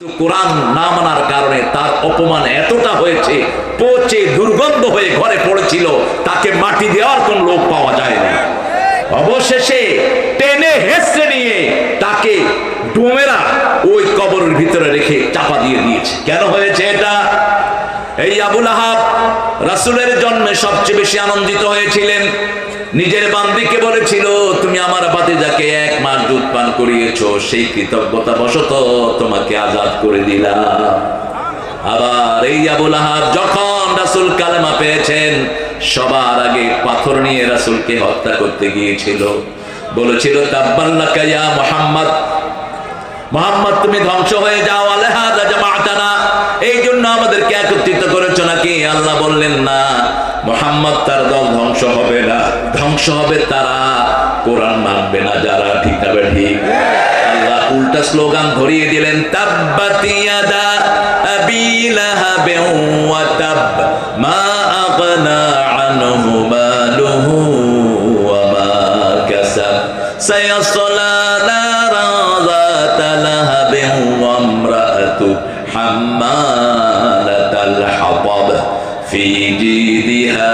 কোরআন না মানার কারণে তার অপমান এতটা হয়েছে, পচে দুর্গন্ধ হয়ে ঘরে পড়েছিল, তাকে মাটি দেওয়ার কোন লোক পাওয়া যায়নি। অবশেষে টেনে হেসে নিয়ে তাকে ডোমেরা ওই কবরের ভিতরে রেখে চাপা দিয়ে দিয়েছে। কেন হয়েছে এটা? এই আবুল আহাব রাসুলের জন্মে সবচেয়ে বেশি আনন্দিত হয়েছিলেন। নিজের বান্দিকে বলেছিল, তুমি আমার বাতিজাকে এক মাস দুধ পান করিয়েছো, সেই কৃতজ্ঞতা বশত তোমাকে আজাদ করে দিলাম। আবার এই আবুল আহাব যখন রাসুল কালেমা পেয়েছেন, সবার আগে পাথর নিয়ে রাসুলকে হত্যা করতে গিয়েছিল। বলেছিল তাব্বাল্লাকা ইয়া মুহাম্মদ। মোহাম্মদ, তুমি ধ্বংস হয়ে যাও, আলেহাদা এই জন্য আমাদেরকে একত্রিত করেছ নাকি? আল্লাহ বললেন, না মোহাম্মদ তার দল ধ্বংস হবে না ধ্বংস হবে তারা কোরআন মানবে না যারা ঠিক হবে ঠিক আল্লাহ উল্টা স্লোগান ধরিয়ে দিলেন তাব্বাতি ইয়াদা আবি লাহাবিন ওয়া তাব মা আগনা আনহু মালুহু ওয়া মা কাসাব সায়াসলা নারা ذات لهب وامرأته حمالة الحطب في جيدها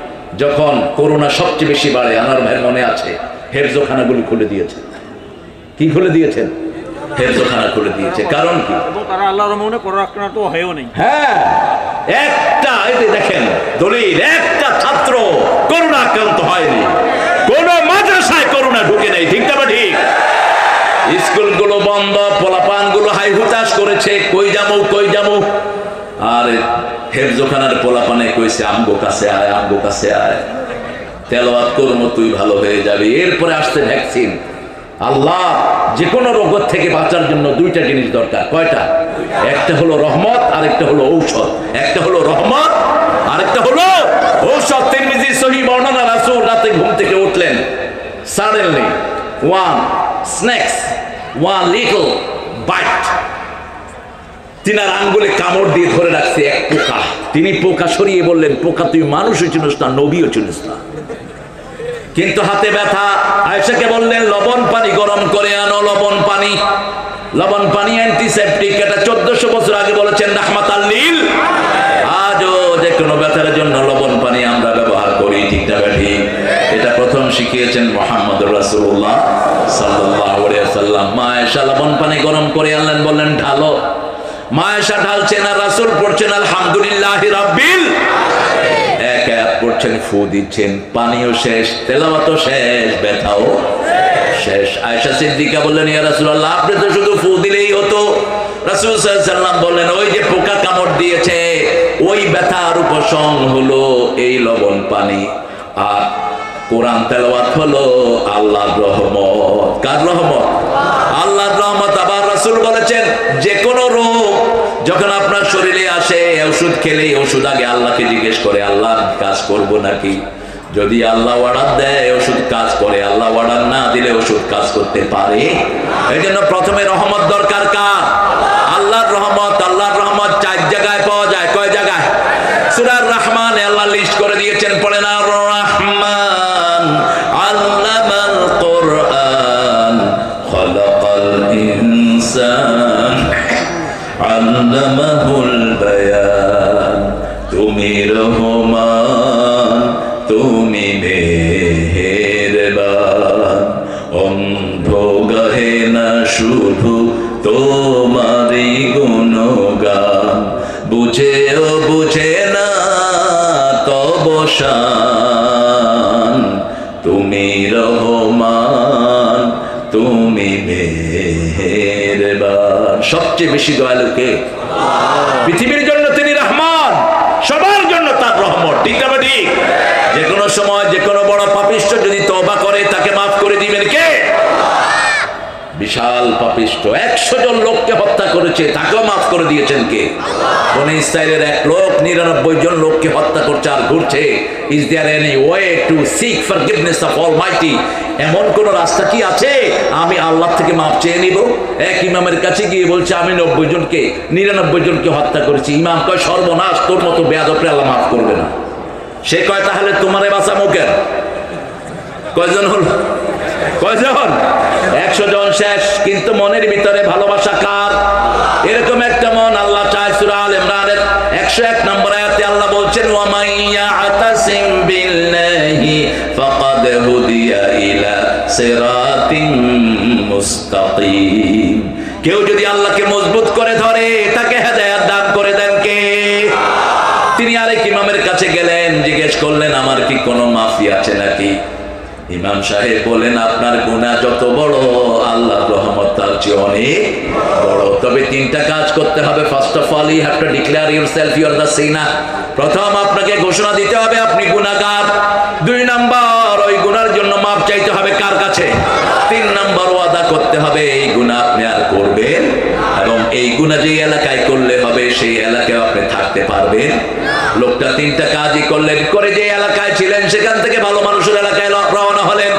যখন করোনা সবচেয়ে বেশি বাড়ে আমার ভাইয়ের মনে আছে হেফজোখানাগুলি খুলে দিয়েছেন কি খুলে দিয়েছেন? হেফজোখানা খুলে দিয়েছে। কারণ কি? তারা আল্লাহর মনে পরাক্রান্ত হয়েও নেই। হ্যাঁ একটা এই দেখেন দলিল একটা ছাত্র করোনা আক্রান্ত হয়নি। কোন মাদ্রাসায় করোনা ঢুকে নেই ঠিক না ঠিক? স্কুলগুলো বন্ধ পোলাপানগুলো হাই হুতাশ করেছে কই যাব কই যাব? আর হেফজোখানার পোলাপানে কইছে, আমগো কাছে আয়, আমগো কাছে আয়। তেলাওয়াত করব, তুই ভালো হয়ে যাবে। এরপরে আসছে ভ্যাকসিন। আল্লাহ যে কোনো রোগ থেকে বাঁচার জন্য দুইটা জিনিস দরকার। কয়টা? একটা হলো রহমত, আরেকটা হলো ঔষধ। একটা হলো রহমত, আরেকটা হলো ঔষধ। তিরমিজি সহি বর্ণনা রাসূল রাতে ঘুম থেকে উঠলেন। Suddenly one snacks one little bite তিনার আঙ্গুলে কামড় দিয়ে ধরে রাখছে এক পোকা। তিনি পোকা সরিয়ে বললেন, পোকা তুই মানুষও চিনিস না, নবীও চিনিস না। কিন্তু হাতে ব্যথা। আয়সাকে বললেন, লবণ পানি গরম করে আনো, লবণ পানি। লবণ পানি অ্যান্টিসেপটিক এটা চোদ্দশো বছর আগে বলেছেন রাহমাত আল্লিল আজও যে কোনো ব্যথার জন্য লবণ পানি আমরা ব্যবহার করি, ঠিক না ঠিক এটা প্রথম শিখিয়েছেন মোহাম্মদ রাসূলুল্লাহ সাল্লাল্লাহু আলাইহি সাল্লাম মা আয়েশা লবণ পানি গরম করে আনলেন, বললেন, ঢালো। মা আয়েশা ঢালছেন আর রাসূল পড়ছেন আলহামদুলিল্লাহি রাব্বিল এক এক করছেন ফু দিচ্ছেন, পানিও শেষ, তেলাওয়াতও শেষ, ব্যথাও শেষ। আয়েশা সিদ্দিকা বললেন, ইয়া রাসূলুল্লাহ, আপনি তো শুধু ফু দিলেই হতো। রাসূল সাল্লাল্লাহু বললেন, ওই যে পোকা কামড় দিয়েছে, ওই ব্যথার উপশম হলো এই লবণ পানি। আর কোরআন তেলাওয়াত হলো আল্লাহর রহমত। কার রহমত? আল্লাহর রাসূল বলেছেন যে কোনো রোগ যখন আপনার শরীরে আসে, ওষুধ খেলে, ওষুধ আগে আল্লাহকে জিজ্ঞেস করে, আল্লাহ কাজ করব নাকি? যদি আল্লাহ অর্ডার দেয়, ওষুধ কাজ করে, আল্লাহ অর্ডার না দিলে ওষুধ কাজ করতে পারে? এই জন্য প্রথমে রহমত দরকার কার? আল্লাহর রহমত আল্লাহর রহমত চার জায়গায় পাওয়া যায়। কয় জায়গায়? সুরার রহমান আল্লাহ লিস্ট করে তুমি রহমান, তুমি সবচেয়ে বেশি দয়ালুকে পৃথিবীর জন্য তিনি রহমান, সবার জন্য তার রহমত, ঠিক না ঠিক যে কোনো সময় যে কোনো বড় পাপিষ্ট যদি তবা করে, তাকে মাফ করে দিবেন কে? বিশাল পাপিষ্ট। একশো জন লোককে হত্যা করেছে। তাকেও মাফ করে দিয়েছেন কে? কোন ইসরায়েলের এক লোক, নিরানব্বই জন লোককে হত্যা করছে আর ঘুরছে। Is there any way to seek forgiveness of almighty এমন কোন রাস্তা কি আছে? আমি আল্লাহ থেকে মাপ চেয়ে নিব। এক ইমামের কাছে গিয়ে বলছে, আমি নব্বই জনকে, নিরানব্বই জনকে হত্যা করেছি। ইমাম কয়, সর্বনাশ, তোর মতো বেয়াদপরে আল্লাহ মাফ করবে না। সে কয়, তাহলে তোমারে বাঁচা মুখের কয়জন হল? কয়জন? একশো জন শেষ, কিন্তু মনের ভিতরে ভালোবাসা কার? এরকম একটা মন আল্লাহ চায় সূরা আল ইমরানের 101 নম্বর আয়াতে আল্লাহ বলছেন কেউ যদি আল্লাহকে মজবুত করে ধরে, তাকে হেদায়েত দান করে দেন কে? তিনি আরেক ইমামের কাছে গেলেন, জিজ্ঞেস করলেন, আমার কি কোনো মাফি আছে নাকি? ইমাম সাহেব বলেন, আপনার গুনাহ যত বড় আল্লাহ রহমত তার চেয়ে অনেক বড়। তবে তিনটা কাজ করতে হবে। First of all you have to declare yourself you are the sinner প্রথম, আপনাকে ঘোষণা দিতে হবে, আপনি গুনাহগার। দুই নাম্বার, ওই গুনার জন্য মাপ চাইতে হবে কার কাছে? তিন নাম্বার, ওয়াদা করতে হবে, এই গুনাহ আপনি আর করবেন এবং এই গুনাহ যে এলাকায় করলে হবে, সেই এলাকায় আপনি থাকতে পারবেন। লোকটা তিনটা কাজই করলেন, করে যে এলাকায় ছিলেন, সেখান থেকে ভালো মানুষের এলাকায় ল- রওনা হলেন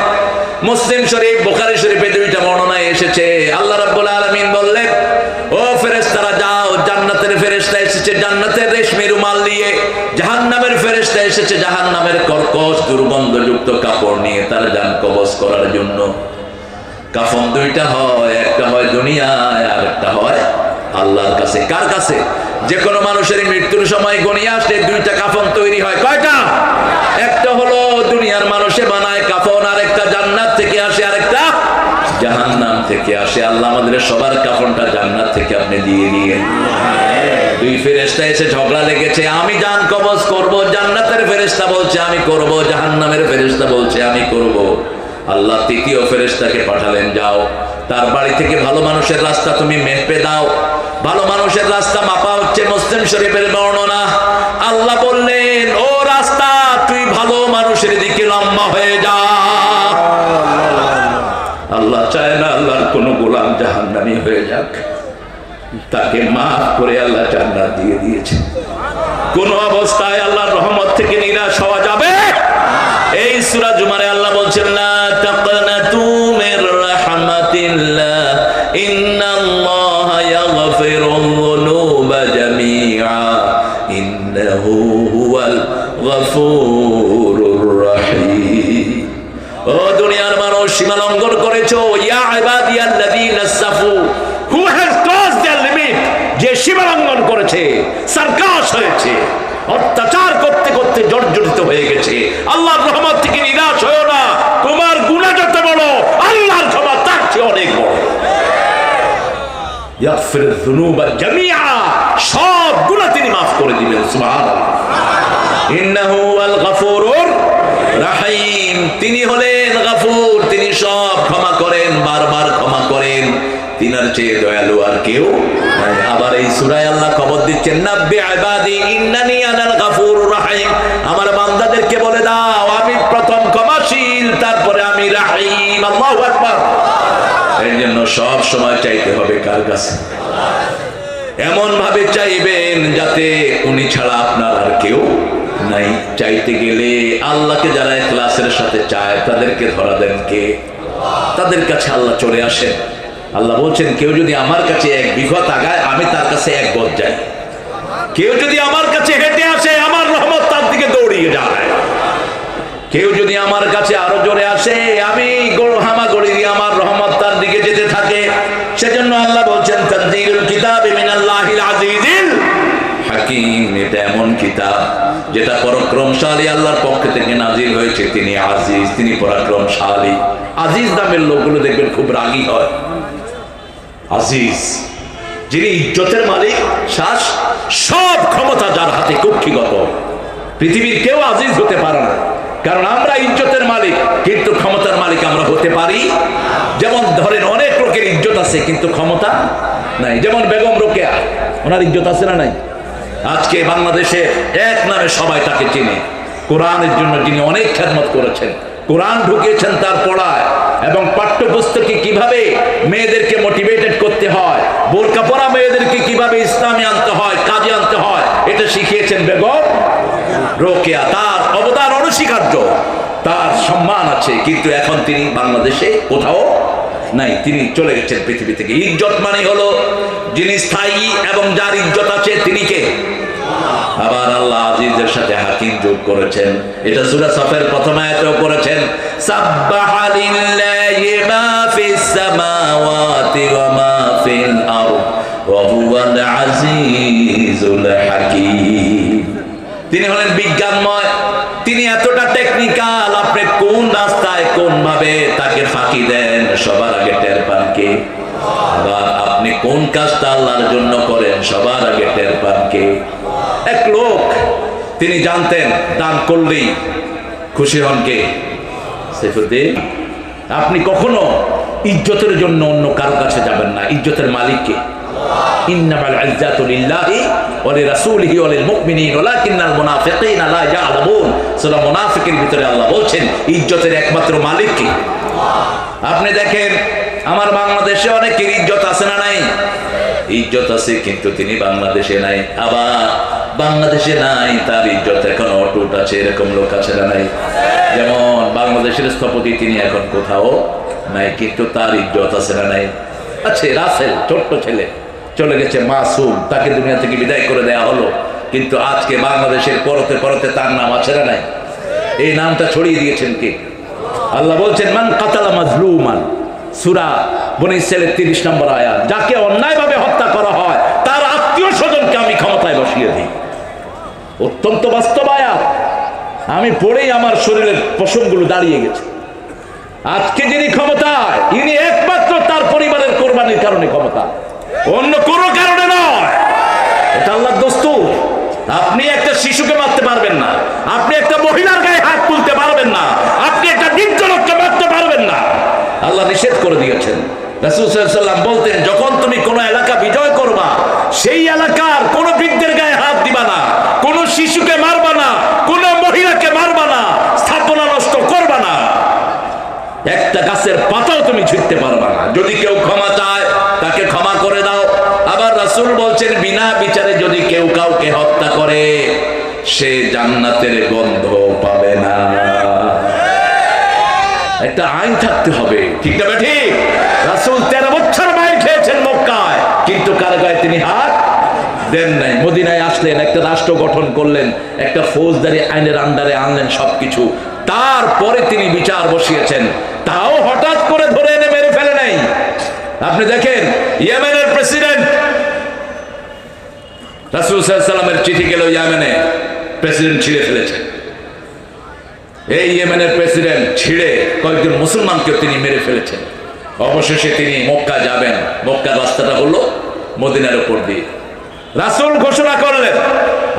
মুসলিম শরীফ, বোখারি শরীফে দুইটা বর্ণনায় এসেছে। আল্লাহ রাব্বুল আলামিন বললেন, ও ফেরেশতারা, যাও, জান্নাতের ফেরেশতা এসেছে, জান্নাতের রেশমি রুমাল নিয়ে। জাহান্নামের ফেরেশতা এসেছে, জাহান্নামের কর্কশ, দুর্গন্ধযুক্ত কাপড় নিয়ে তারা যান কবজ করার জন্য। কাফন দুইটা হয়, একটা হয় দুনিয়ায়, আর একটা হয় আল্লাহর কাছে। কার কাছে? যে কোনো মানুষের মৃত্যুর সময় গনিয়ে আসলে দুইটা কাফন তৈরি হয়। কয়টা? একটা হলো দুনিয়ার মানুষে বানায় কাফন আর একটা জান্নাত থেকে আসে আর একটা জাহান্নাম থেকে আসে। আল্লাহ আমাদের সবার কাফনটা জান্নাত থেকে আপনি দিয়ে দিয়ে দুই ফেরেশতা এসে ঝগড়া লেগেছে, আমি জান কবজ করব, জান্নাতের ফেরেশতা বলছে, আমি করব, জাহান্নামের ফেরেশতা বলছে, আমি করব। আল্লাহ তৃতীয় ফেরেশতাকে পাঠালেন, যাও। তার বাড়ি থেকে ভালো মানুষের রাস্তা তুমি মেপে দাও। ভালো মানুষের রাস্তা মাপা হচ্ছে মুসলিম শরীফের বর্ণনা। আল্লাহ বললেন, ও রাস্তা, তুই ভালো মানুষের দিকে লম্বা হয়ে যা। চায় না আল্লাহর কোন গোলাম জাহান্নানি হয়ে যাক। তাকে মাফ করে আল্লাহ জান্নাত দিয়ে দিয়েছে। কোন অবস্থায় আল্লাহর রহমত থেকে নিরাশ হওয়া যাবে? এই সূরা জুমারে আল্লাহ বলছেন, লা ইয়াগফির যুনুবা জামিআ সব গুনাহ তিনি মাফ করে দিবেন, সুবহানাল্লাহ। ইন্নাহু আল গাফুরুর রাহিম। তিনি হলেন গাফুর, তিনি সব ক্ষমা করেন, বারবার ক্ষমা করেন। তিনার চেয়ে দয়ালু আর কেউ আবার এই সূরায় আল্লাহ খবর দিচ্ছেন, নাব্বি ইবাদি ইন্নানি আনাল গাফুরুর রাহিম। আমার বান্দাদেরকে বলে দাও, আমি প্রথম ক্ষমাশীল, তারপরে আমি রাহিম। আল্লাহু আকবার। এর জন্য সব সময় চাইতে হবে কার কাছে? এমন ভাবে চাইবেন যাতে উনি ছাড়া আপনার আর কেউ নাই। চাইতে গেলে আল্লাহকে যারা ক্লাসের সাথে চায়, তাদেরকে ধরা দেন কে? তাদের কাছে আল্লাহ চলে আসেন। আল্লাহ বলছেন, কেউ যদি আমার কাছে এক বিঘত আগায়, আমি তার কাছে এক গজ যাই। কেউ যদি আমার কাছে হেঁটে আসে, আমার রহমত তার দিকে দৌড়িয়ে যায়। কেউ যদি আমার কাছে আরও জোরে আসে, আমি গরু হামা গড়ি দিয়ে আমার রহমত তার দিকে যেতে থাকে। সেজন্য আল্লাহ বলছেন যেটা পরাক্রমশালী আল্লাহর পক্ষ থেকে হয়েছে। তিনি আজিজ, তিনি পরাক্রমশালী। আজিজ নামের লোকগুলো দেখবেন খুব রাগী হয়। আজিজ, যিনি ইজ্জতের মালিক শ্বাস সব ক্ষমতা যার হাতে কক্ষিগত। পৃথিবীর কেউ আজিজ হতে পারে না। কারণ আমরা ইজ্জতের মালিক, কিন্তু ক্ষমতার মালিক আমরা হতে পারি। যেমন ধরেন অনেক লোকের ইজ্জত আছে, কিন্তু ক্ষমতা নাই। যেমন বেগম রোকেয়া, ওনার ইজ্জত আছে না নাই? আজকে বাংলাদেশে এক নামে সবাই তাকে চিনে। কোরআনের জন্য যিনি অনেক খেদমত করেছেন, কোরআন ঢুকিয়েছেন তার পড়ায়। এবং পাঠ্যপুস্তকে কীভাবে মেয়েদেরকে মোটিভেটেড করতে হয়, বোরকা পরা মেয়েদেরকে কীভাবে ইসলামে আনতে হয়, কাজে আনতে হয়, এটা শিখিয়েছেন বেগম। রোকেয়া, তার অবদান অনস্বীকার্য। তার সম্মান আছে, কিন্তু এখন তিনি বাংলাদেশে কোথাও নাই। তিনি চলে গেছেন পৃথিবী থেকে। ইজ্জত মানে হলো যিনি স্থায়ী এবং যার ইজ্জত আছে তিনি কে? আবার আল্লাহ আজিজের সাথে হাকিম যোগ করেছেন। এটা সূরা সাফের প্রথম আয়াতেও করেছেন সাব্বাহা আজিজুল তিনি হলেন বিজ্ঞানময়। তিনি এতটা টেকনিক্যাল আপনি কোন রাস্তায় কোন ভাবে তাকে ফাঁকি দেন? সবার আগে টের পান কে? আবার আপনি কোন কাজটা আল্লাহর জন্য করেন? সবার আগে টের পান কে? এক লোক, তিনি জানতেন দান করলেই খুশি হন কে? সাইফুদ্দিন, আপনি কখনো ইজ্জতের জন্য অন্য কারও কাছে যাবেন না। ইজ্জতের মালিককে। আপনি দেখেন, আমার বাংলাদেশে অনেকের ইজ্জত আছে না নাই? ইজ্জত আছে, কিন্তু তিনি বাংলাদেশে নাই। আবার বাংলাদেশে নাই, তার ইজ্জত এখন অটুট আছে, এরকম লোক আছে না নাই? যেমন বাংলাদেশের স্থপতি তিনি এখন কোথাও নাই, কিন্তু তার ইজ্জত আছে না নাই? আছে, রাসেল, ছোট্ট ছেলে। চলে গেছে মাসুম, তাকে দুনিয়া থেকে বিদায় করে দেয়া হলো। কিন্তু আজকে বাংলাদেশের পরতে পরতে তার নাম আছে না নাই? এই নামটা ছড়িয়ে দিয়েছেন কে? আল্লাহ বলছেন, মান কাতালা মাজলুমান। সুরা বনি ইসরায়েলের তিরিশ নম্বর আয়াত, যাকে অন্যায়ভাবে হত্যা করা হয়, তার আত্মীয় স্বজনকে আমি ক্ষমতায় বসিয়ে দিই। অত্যন্ত বাস্তব আয়াত। আমি পড়েই আমার শরীরের পশমগুলো দাঁড়িয়ে গেছে। আজকে যিনি ক্ষমতায়, ইনি তার পরিবারের কারণে ক্ষমতা। অন্য কোনো কারণে নয়। এটা আল্লাহ দস্তুর। আপনি একটা শিশুকে মারতে পারবেন না। আপনি একটা মহিলার গায়ে হাত তুলতে পারবেন না। আপনি একটা নির্জনককে মারতে পারবেন না। আল্লাহ নিষেধ করে দিয়েছেন। বলতেন, যখন তুমি কোন এলাকা বিজয় করবা, সেই এলাকার কোন বৃদ্ধের গায়ে হাত দিবা না, কোন শিশুকে মারবা না, কোন মহিলাকে মারবা না, স্থাপনা নষ্ট করবা না। একটা গাছের পাতাও তুমি ছিঁড়তে পারবা না। যদি কেউ ক্ষমা তাকে ক্ষমা করে দাও। আবার রাসূল বলছেন, বিনা বিচারে যদি কেউ কাউকে হত্যা করে, সে জান্নাতের গন্ধ পাবে না। একটা আইন থাকতে হবে। ঠিক না ঠিক রাসূল তেরো বছর মাইল খেয়েছেন মক্কায়, কিন্তু কার গায়ে তিনি হাত দেন নাই। মদিনায় আসলেন, একটা রাষ্ট্র গঠন করলেন, একটা ফৌজদারি আইনের আন্ডারে আনলেন সবকিছু। তারপরে তিনি বিচার বসিয়েছেন। তাও হঠাৎ করে ধরে এনে মেরে ফেলে নাই আপনি দেখেন, ইয়েমেনের প্রেসিডেন্ট রাসূল সাল্লামের চিঠি গেল ইয়েমেনে, প্রেসিডেন্ট ছিঁড়ে ফেলেছে। এই ইয়েমেনের প্রেসিডেন্ট ছিঁড়ে কয়েকজন মুসলমানকে তিনি মেরে ফেলেছেন। অবশেষে তিনি মক্কা যাবেন। মক্কা রাস্তাটা হলো মদিনার উপর দিয়ে। রাসূল ঘোষণা করলেন,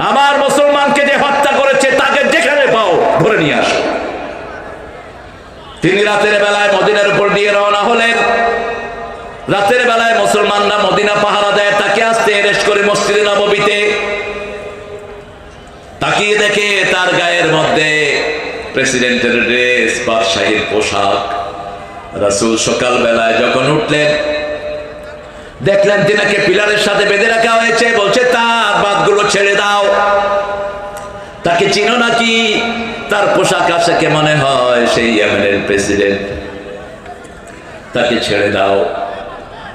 আমার মুসলমানকে যে হত্যা করেছে, তাকে যেখানে পাও ধরে নিয়ে আসো। তিনি রাতের বেলায় মদিনার উপর দিয়ে রওনা হলেন। রাতের বেলায় মুসলমানরা মদিনা পাহারা দেয়, তাকে আসতে এরেস করে মসজিদে নববীতে। তাকিয়ে দেখে তার গায়ের মধ্যে প্রেসিডেন্টের ড্রেস বাদশাহীর পোশাক। রাসূল সকাল বেলায় যখন উঠলেন, দেখলেন তিনাকে পিলারের সাথে বেঁধে রাখা হয়েছে, বলছে, তার বাদগুলো ছেড়ে দাও। তাকে চিনো নাকি? তার পোশাক আশাকে মনে হয় সেই ইয়েমেনের প্রেসিডেন্ট তাকে ছেড়ে দাও।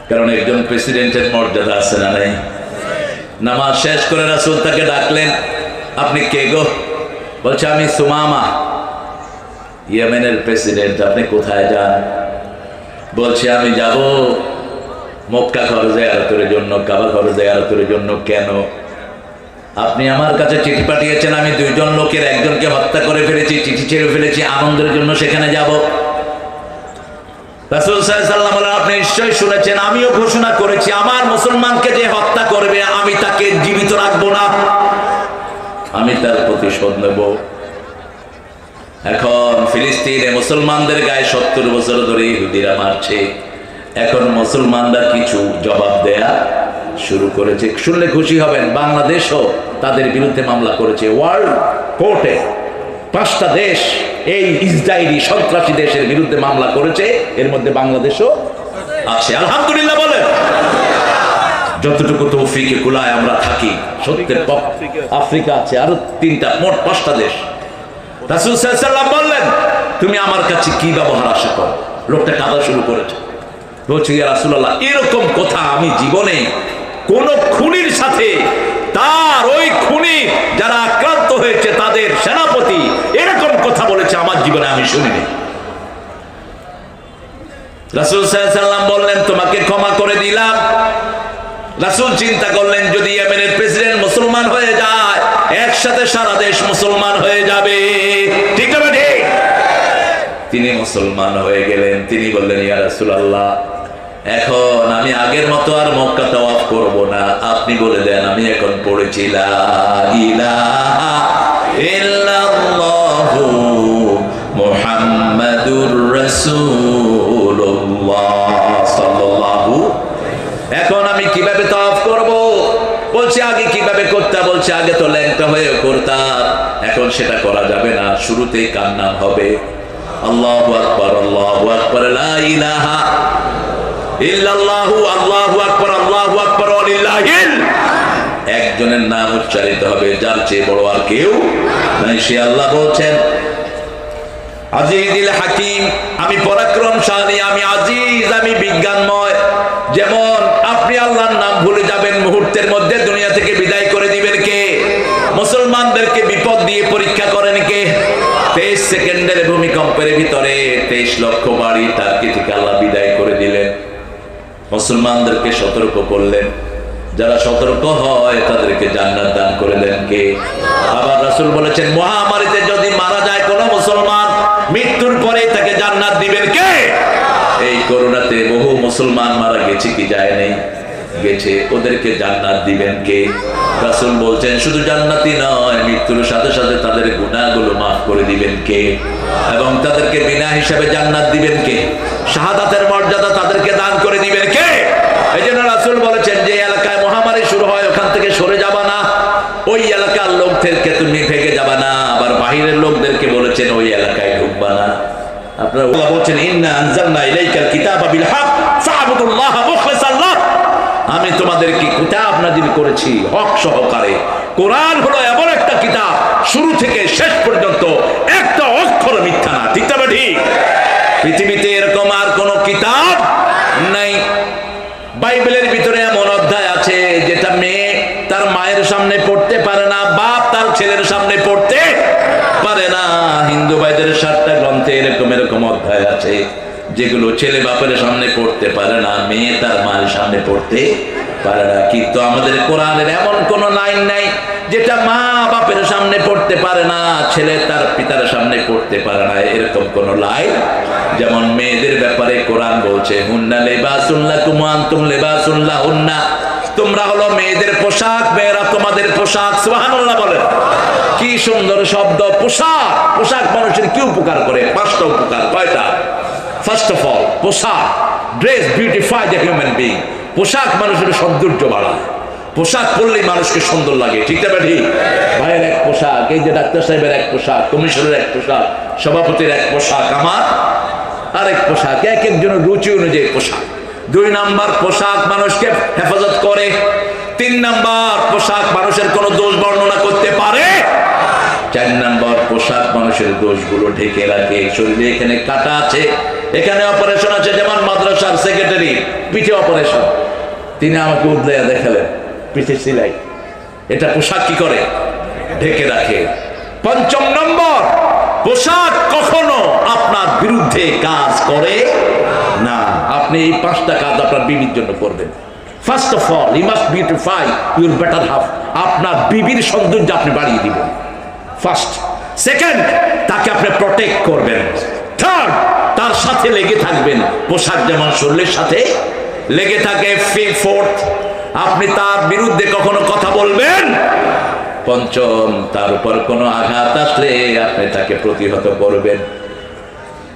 কারণ একজন প্রেসিডেন্টের মর্যাদা আছে না নাই? নামাজ শেষ করে রাসুল তাকে ডাকলেন, আপনি কে গো? বলছে, আমি সুমামা, ইয়েমেনের প্রেসিডেন্ট আপনি কোথায় যান? বলছে, আমি যাব মক্কা ঘর জিয়ারতের জন্য, কাবা ঘর জিয়ারতের জন্য, কেন? আপনি আমার কাছে চিঠি পাঠিয়েছেন, আমি দুইজন লোকের একজনকে হত্যা করে ফেলেছি, চিঠি ছেড়ে ফেলেছি, আনন্দের জন্য সেখানে যাব। আপনি শুনেছেন, আমিও ঘোষণা করেছি, আমার মুসলমানকে যে হত্যা করবে, আমি তাকে জীবিত রাখব না। আমি তার প্রতিশোধ নেব। এখন ফিলিস্তিনে মুসলমানদের গায়ে সত্তর বছর ধরে ইহুদিরা মারছে। এখন মুসলমানরা কিছু জবাব দেয়া শুরু করেছে। শুনলে খুশি হবেন, বাংলাদেশও তাদের বিরুদ্ধে মামলা করেছে। ওয়ার্ল্ড কোর্টে পাঁচটা দেশ এই ইসরায়েলি সন্ত্রাসী দেশের বিরুদ্ধে মামলা করেছে, এর মধ্যে বাংলাদেশও আছে। আলহামদুলিল্লাহ বলেন। যতটুকু তৌফিকে কুলায় আমরা থাকি, সত্যের আফ্রিকা আছে, আরও তিনটা, মোট পাঁচটা দেশ। রাসুল সাল্লাম বললেন, তুমি আমার কাছে কি ব্যবহার আশা করো? লোকটা কাঁদা শুরু করেছে। বলছে রাসূলুল্লাহ, এরকম কথা আমি জীবনে কোন খুনির সাথে তার ওই খুনি যারা আক্রান্ত হয়েছে তাদের সেনাপতি এরকম কথা বলেছে রাসূল বললেন, তোমাকে ক্ষমা করে দিলাম। রাসূল চিন্তা করলেন, যদি ইয়েমেনের প্রেসিডেন্ট মুসলমান হয়ে যায়, একসাথে সারা দেশ মুসলমান হয়ে যাবে। ঠিক না ঠিক তিনি মুসলমান হয়ে গেলেন। তিনি বললেন, ইয়া রাসূলুল্লাহ, এখন আমি আগের মতো আর মক্কা তাওয়াফ করব না। আপনি বলে দেন, আমি এখন পড়েছি লা ইলাহা ইল্লাল্লাহু এখন আমি কীভাবে তফ করব? বলছে, আগে কীভাবে করতাম? বলছে, আগে তো ল্যাংটা হয়ে করতাম। এখন সেটা করা যাবে না। শুরুতেই কার নাম হবে? আল্লাহু আকবার আল্লাহু আকবার ইলাহা ইল্লাল্লাহু, আল্লাহু আকবার আল্লাহু আকবার, ওয়ালিল্লাহিল। একজনের নাম উচ্চারিত হবে, যার চেয়ে বড় আর কেউ নাই। সে আল্লাহ বলছেন আজিজিল হাকিম, আমি পরাক্রমশালী, আমি আজিজ, আমি বিজ্ঞানময়। যেমন আপনি আল্লাহর নাম ভুলে যাবেন, মুহূর্তের মধ্যে দুনিয়া থেকে বিদায় করে দিবেন কে? মুসলমানদেরকে বিপদ দিয়ে পরীক্ষা করেন কে? তেইশ সেকেন্ডের ভূমিকম্পের ভিতরে তেইশ লক্ষ বাড়ি থেকে আল্লাহ বিদায় করে দিলেন। মুসলমানদেরকে সতর্ক করলেন। যারা সতর্ক হয়, তাদেরকে জান্নাত দান করে দেন কে? আবার রাসূল বলেছেন মহামারীতে যদি মারা যায় কোন মুসলমান মৃত্যুর পরে তাকে জান্নাত দিবেন কে এই করোনাতে বহু মুসলমান মারা গেছে কি যায় নাই? গেছে। ওদেরকে জান্নাত দিবেন কে? রাসূল বলছেন, শুধু জান্নাতি নয়, মৃত্যুর সাথে সাথে তাদের গুনাহগুলো মাফ করে দিবেন কে? এবং তাদেরকে বিনা হিসাবে জান্নাত দিবেন কে? শাহাদাতের মর্যাদা তাদেরকে দান করে দিবেন কে? এই জন্য রাসূল বলেছেন যে এলাকায় মহামারী শুরু হয়, ওখান থেকে সরে যাবা না। ওই এলাকার লোকদেরকে তুমি ভেগে যাবা না। আবার বাহিরের লোকদেরকে বলেছেন, ওই আপনারা বলছেন, ইন্না আনজালনা ইলাইকাল কিতাবা বিল হক ফা'বুদুল্লাহ মুখলিসান লাহ আমি তোমাদেরকে কিতাব নাজিল করেছি, হক সহকারে। কোরআন হলো এমন একটা কিতাব, শুরু থেকে শেষ পর্যন্ত একটা অক্ষর মিথ্যা না। ঠিক তবে ঠিক? পৃথিবীতে এরকম আর কোন কিতাব নাই। বাইবেলের ভিতরে এমন অধ্যায় আছে, যেটা মেয়ে তার মায়ের সামনে পড়তে পারে না বাপ তার ছেলের সামনে পড়তে পারে না। হিন্দু ভাইদের সাতটা গ্রন্থে এরকম এরকম অধ্যায় আছে, যেগুলো ছেলে বাপের সামনে পড়তে পারে না, মেয়ে তার মায়ের সামনে পড়তে পারে না। কিন্তু আমাদের কোরআনের এমন কোন লাইন নাই, যেটা মা বাপের সামনে পড়তে পারে না, ছেলে তার পিতার সামনে পড়তে পারে না। এরকম কোন লাইন? যেমন মেয়েদের ব্যাপারে কোরআন বলছে, হুন্না লেবাসুল্লাহ কুমান তুম লেবাসুল্লাহ হুন্না তোমরা হলো মেয়েদের পোশাক, মেয়েরা তোমাদের পোশাক, সুবহানাল্লাহ বলেন। কি সুন্দর শব্দ, পোশাক পোশাক মানুষের কি উপকার করে? পাঁচটা উপকার, কয়টা? ফার্স্ট অফ অল পোশাক dress beautify the human being পোশাক মানুষের সৌন্দর্য বাড়ায়। পোশাক পরলেই মানুষকে সুন্দর লাগে, ঠিক না ঠিক ভাইয়ের এক পোশাক, এই যে ডাক্তার সাহেবের এক পোশাক, কমিশনের এক পোশাক, সভাপতির এক পোশাক, আমার আরেক পোশাক, এক একজনের রুচি অনুযায়ী পোশাক। দুই নাম্বার পোশাক মানুষকে হেফাজত করে, তিন নাম্বার পোশাক মানুষের কোনো দোষ বর্ণনা করতে পারে। চার নাম্বার পোশাক মানুষের দোষগুলো ঢেকে রাখে, শরীরে এখানে কাটা আছে, এখানে অপারেশন আছে, যেমন মাদ্রাসার সেক্রেটারি, পিঠে অপারেশন। তিনি আমাকে উদলাইয়া দেখালেন, পিঠে সিলাই। এটা পোশাক কি করে? ঢেকে রাখে। পঞ্চম নম্বর, পোশাক কখনো আপনার বিরুদ্ধে কাজ করে আপনি এই পাঁচটা কাজ আপনার বিবির জন্য করবেন। First of all you must beautify your better half আপনার বিবির সৌন্দর্য আপনি বাড়িয়ে দিবেন। ফার্স্ট সেকেন্ড তাকে আপনি প্রটেক্ট করবেন। থার্ড তার সাথে লেগে থাকবেন। পোশাক যেমন শরীরের সাথে লেগে থাকে। ফোর্থ আপনি তার বিরুদ্ধে কখনো কথা বলবেন? পঞ্চম, তার উপর কোনো আঘাত আসলে আপনি তাকে প্রতিহত করবেন।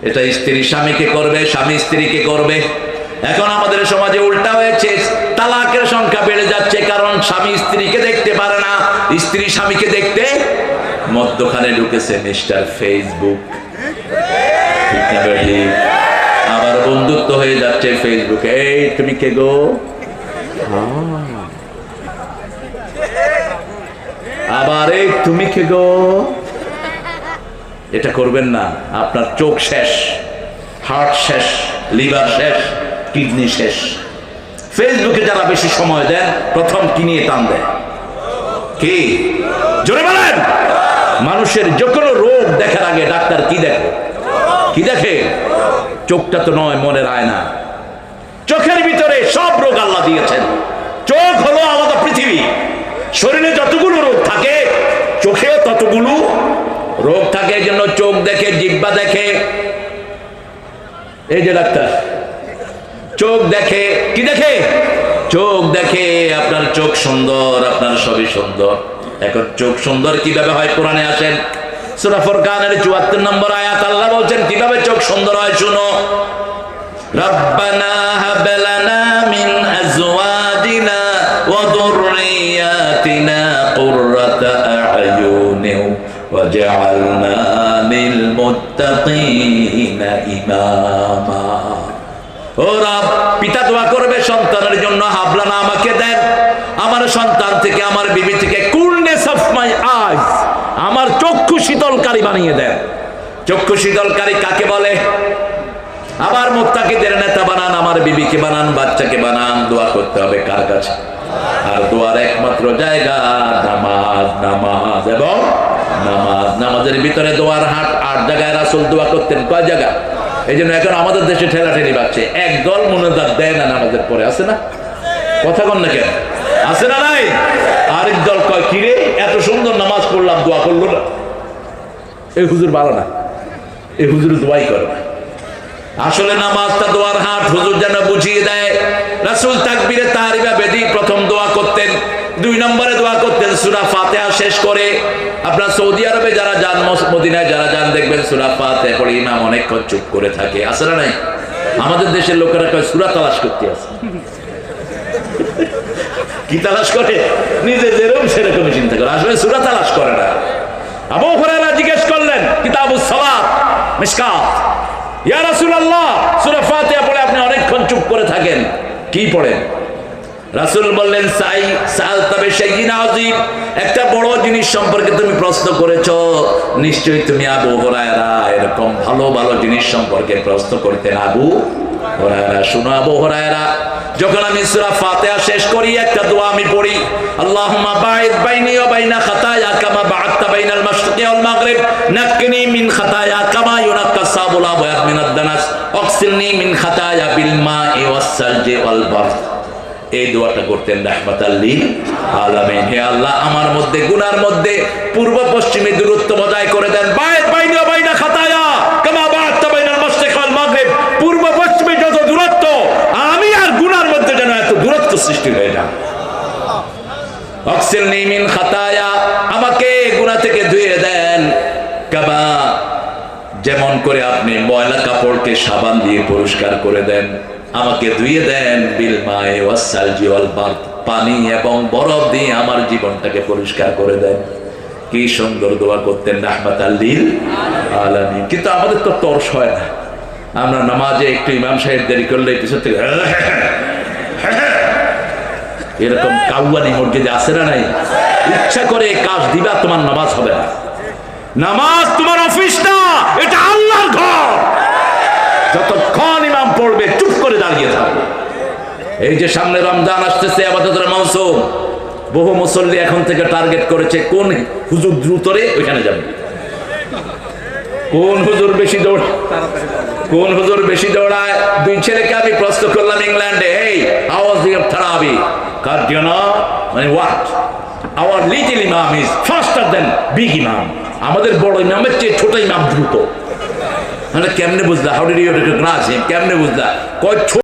এটা স্ত্রী স্বামীকে করবে, স্বামী স্ত্রীকে করবে। এখন আমাদের সমাজে উল্টা হয়েছে, তালাকের সংখ্যা বেড়ে যাচ্ছে কারণ স্বামী স্ত্রীকে দেখতে পারে না, স্ত্রী স্বামীকে দেখতে মধ্যখানে ঢুকেছে মিস্টার ফেসবুক। আবার বন্ধুত্ব হয়ে যাচ্ছে ফেসবুকে। এই, তুমি কে গো? আবার, এই, তুমি কে গো? এটা করবেন না। আপনার চোখ শেষ, হার্ট শেষ, লিভার শেষ, কিডনি শেষ। ফেসবুকে যারা বেশি সময় দেন, প্রথম কি নিয়ে টান দেয়? কি? জোরে বলেন! মানুষের যে কোনো রোগ দেখার আগে ডাক্তার কি দেখে? কি দেখে? চোখটা তো নয়, মনের আয়না। চোখের ভিতরে সব রোগ আল্লাহ দিয়েছেন। চোখ হলো আমাদের পৃথিবী। শরীরে যতগুলো রোগ থাকে, চোখেও ততগুলো রোগ থাকে এই জন্য চোখ দেখে, জিব্বা দেখে। এই যে ডাক্তার, চোখ দেখে, কি দেখে? চোখ দেখে আপনার চোখ সুন্দর, আপনার সবই সুন্দর। এখন চোখ সুন্দর কীভাবে হয় কোরআনে আসেন? সূরা ফুরকানের 74 নম্বর আয়াত, আল্লাহ বলছেন, কীভাবে চোখ সুন্দর হয় শুনো। ওয়া যুররিয়াতিনা কুররাতা লিল মুত্তাকিনা ইমামা ওরা পিতা দোয়া করবে সন্তানের জন্য হাবলানা আমাকে দেন। আমার সন্তান থেকে, আমার বিবি থেকে কুলনেস অফ মাই আইস আমার চক্ষু শীতলকারী বানিয়ে দেন। চক্ষু শীতলকারী কাকে বলে? আবার মুক্তাকিদের নেতা বানান, আমার বিবিকে বানান, বাচ্চাকে বানান, দোয়া করতে হবে কার কাছে? আর দোয়ার একমাত্র জায়গা, নামাজ নামাজ, এবং নামাজ। নামাজের ভিতরে দোয়ার হাট, আট জায়গায় রাসুল দোয়া করতেন। কয় জায়গা? এই জন্য এখন আমাদের দেশে ঠেলা ঠেলি বাড়ছে। এক দল মনোদার দেয় না নামাজের পরে, আছে না? কথা কন না কেন? আছে না নাই? আরেক দল কয়, কিরে, এত সুন্দর নামাজ পড়লাম, দোয়া করল না? এই হুজুর ভালো না। এই হুজুর দোয়াই করে না। আসলে নামাজটা দোয়ার হাট হুজুর যেন বুঝিয়ে দেয় রাসুল তাকবিরে তাহারিবা বেদি প্রথম দোয়া করতেন, দুই নম্বরে দোয়া করতেন, সুরা ফাতেহা শেষ করে। আপনার সৌদি আরবে যারা যান মদিনায় যারা যান, দেখবেন সুরা ফাতেহা পড়ে ইমাম অনেকক্ষণ চুপ করে থাকে। আছে না নাই? আমাদের দেশের লোকেরা কয়, সুরা তালাশ করতে আছে। কি তালাশ করে? নিজে যেরকম সেরকম চিন্তা করে। আসলে সুরা তালাশ করে না। আবু হুরায়রা জিজ্ঞেস করলেন, কিতাবুস সালাত? মিশকাত ইয়া রাসূলুল্লাহ। সূরা ফাতিহা পড়ে আপনি অনেকক্ষণ চুপ করে থাকেন। কি পড়েন? রাসুল বললেন, সাই, সাল তবে একটা বড় জিনিস সম্পর্কে তুমি প্রশ্ন করেছ, নিশ্চয়ই তুমি আবু হরায়রা। এরকম ভালো ভালো জিনিস সম্পর্কে প্রশ্ন করতেন আবু হরায়রা। শুনো আবু হুরায়রা যখন আমি সূরা ফাতিহা শেষ করি, একটা দোয়া আমি পড়ি বাইনি বাইনা বাইনাল মিন ইউনাক্কা ওয়াগসিলনি মিন বিল এই দোয়াটা করতেন হে আল্লাহ, আমার মধ্যে, গুনার মধ্যে, পূর্ব পশ্চিমে দূরত্ব বজায় করে দেন। বাঈদ বাইনি ওয়া বাইনা খাতায়া কামা বা'আদতা বাইনাল মাশরিকি ওয়াল মাগরিব পূর্ব পশ্চিমে যত দূরত্ব আমি আর গুনার মধ্যে যেন এত দূরত্ব আমাকে গুনাহ থেকে ধুয়ে দেন। কাবা, যেমন করে আপনি ময়লা কাপড়কে সাবান দিয়ে পরিষ্কার করে দেন, আমাকে ধুয়ে দেন। বিল মায়ে ওয়াসালজি ওয়াল বারদ, পানি এবং বরফ দিয়ে আমার জীবনটাকে পরিষ্কার করে দেন। কি সুন্দর দোয়া করতেন রাহমাত আল্লিল আলামিন। কিন্তু আমাদের তো তর্স হয় না। আমরা নামাজে একটু ইমাম সাহেব দেরি করলে পিছন থেকে এরকম কাউয়ানি মসজিদে আছে না নাই? ইচ্ছা করে কাজ দিবা তোমার নামাজ হবে না। নামাজ তোমার অফিস না এটা আল্লাহর ঘর। যতক্ষণ ইমাম পড়বে চুপ করে দাঁড়িয়ে থাকবে। এই যে সামনে রমজান আসতেছে আপাতত মৌসুম। বহু মুসল্লি এখন থেকে টার্গেট করেছে কোন হুজুর দ্রুতরে ওইখানে যাবে? কোন হুজুর বেশি দৌড় কোন হুজুর বেশি দৌড়ায়? দুই ছেলেকে আমি প্রশ্ন করলাম ইংল্যান্ডে এই আওয়াজ দিয়ে থারাবি কার জন্য মানে what our little imam is faster then big imam আমাদের বড় ইমামের চেয়ে ছোট ইমাম দ্রুত। মানে কেমনে বুঝলা? How did you recognise him কেমনে বুঝলা? কয়